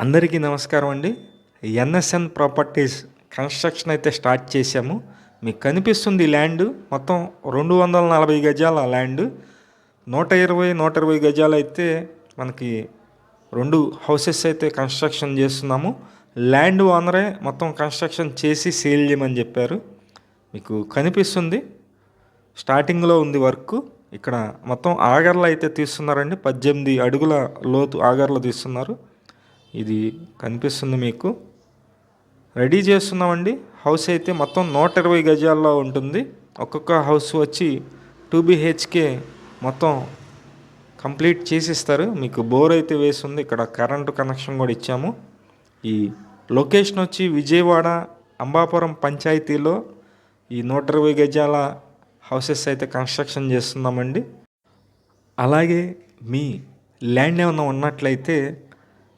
అందరికీ నమస్కారం అండి. ఎన్ఎస్ఎన్ ప్రాపర్టీస్ కన్స్ట్రక్షన్ అయితే స్టార్ట్ చేశాము. మీకు కనిపిస్తుంది ల్యాండ్. మొత్తం రెండు వందల నలభై గజాల ల్యాండ్. నూట ఇరవై నూట ఇరవై గజాలు అయితే మనకి రెండు హౌసెస్ అయితే కన్స్ట్రక్షన్ చేస్తున్నాము. ల్యాండ్ ఓనరే మొత్తం కన్స్ట్రక్షన్ చేసి సేల్ చేయమని చెప్పారు. మీకు కనిపిస్తుంది. స్టార్టింగ్లో ఉంది వర్క్. ఇక్కడ మొత్తం ఆగర్లు అయితే తీస్తున్నారండి. పద్దెనిమిది అడుగుల లోతు ఆగర్లు తీస్తున్నారు. ఇది కనిపిస్తుంది మీకు. రెడీ చేస్తున్నామండి. హౌస్ అయితే మొత్తం నూట ఇరవై గజాల్లో ఉంటుంది. ఒక్కొక్క హౌస్ వచ్చి టూ బిహెచ్కే మొత్తం కంప్లీట్ చేసిస్తారు. మీకు బోర్ అయితే వేసింది. ఇక్కడ కరెంటు కనెక్షన్ కూడా ఇచ్చాము. ఈ లొకేషన్ వచ్చి విజయవాడ అంబాపురం పంచాయతీలో ఈ నూట ఇరవై గజాల హౌసెస్ అయితే కన్స్ట్రక్షన్ చేస్తున్నామండి. అలాగే మీ ల్యాండ్ ఏమైనా ఉన్నట్లయితే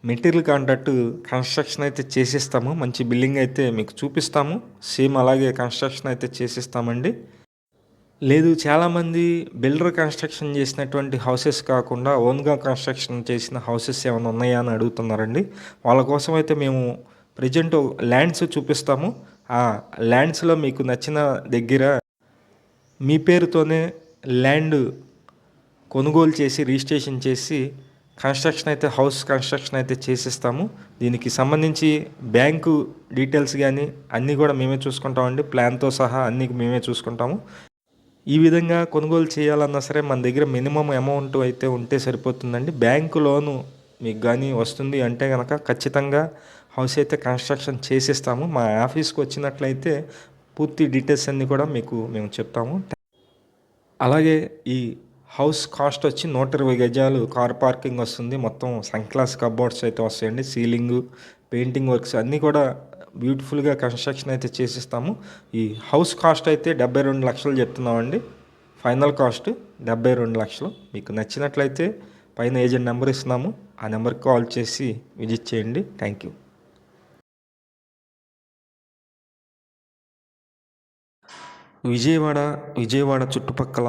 మెటీరియల్ కాంట్రాక్ట్ కన్స్ట్రక్షన్ అయితే చేసిస్తాము. మంచి బిల్డింగ్ అయితే మీకు చూపిస్తాము. సేమ్ అలాగే కన్స్ట్రక్షన్ అయితే చేసిస్తామండి. లేదు చాలామంది బిల్డర్ కన్స్ట్రక్షన్ చేసినటువంటి హౌసెస్ కాకుండా ఓన్గా కన్స్ట్రక్షన్ చేసిన హౌసెస్ ఏమైనా ఉన్నాయా అని అడుగుతున్నారండి. వాళ్ళ కోసం అయితే మేము ప్రజెంట్ ల్యాండ్స్ చూపిస్తాము. ఆ ల్యాండ్స్లో మీకు నచ్చిన దగ్గర మీ పేరుతోనే ల్యాండ్ కొనుగోలు చేసి రిజిస్ట్రేషన్ చేసి కన్స్ట్రక్షన్ అయితే హౌస్ కన్స్ట్రక్షన్ అయితే చేసిస్తాము. దీనికి సంబంధించి బ్యాంకు డీటెయిల్స్ కానీ అన్నీ కూడా మేమే చూసుకుంటామండి. ప్లాన్తో సహా అన్నీ మేమే చూసుకుంటాము. ఈ విధంగా కొనుగోలు చేయాలన్నా సరే మన దగ్గర మినిమం అమౌంట్ అయితే ఉంటే సరిపోతుందండి. బ్యాంకు లోను మీకు కానీ వస్తుంది అంటే కనుక ఖచ్చితంగా హౌస్ అయితే కన్స్ట్రక్షన్ చేసిస్తాము. మా ఆఫీస్కి వచ్చినట్లయితే పూర్తి డీటెయిల్స్ అన్నీ కూడా మీకు మేము చెప్తాము. అలాగే ఈ హౌస్ కాస్ట్ వచ్చి నూట ఇరవై గజాలు కార్ పార్కింగ్ వస్తుంది. మొత్తం సన్ క్లాస్ కబోర్డ్స్ అయితే వస్తాయండి. సీలింగ్ పెయింటింగ్ వర్క్స్ అన్నీ కూడా బ్యూటిఫుల్గా కన్స్ట్రక్షన్ అయితే చేసిస్తాము. ఈ హౌస్ కాస్ట్ అయితే డెబ్బై రెండు లక్షలు చెప్తున్నామండి. ఫైనల్ కాస్ట్ డెబ్బై రెండు లక్షలు. మీకు నచ్చినట్లయితే పైన ఏజెంట్ నెంబర్ ఇస్తున్నాము. ఆ నెంబర్కి కాల్ చేసి విజిట్ చేయండి. Thank you. విజయవాడ విజయవాడ చుట్టుపక్కల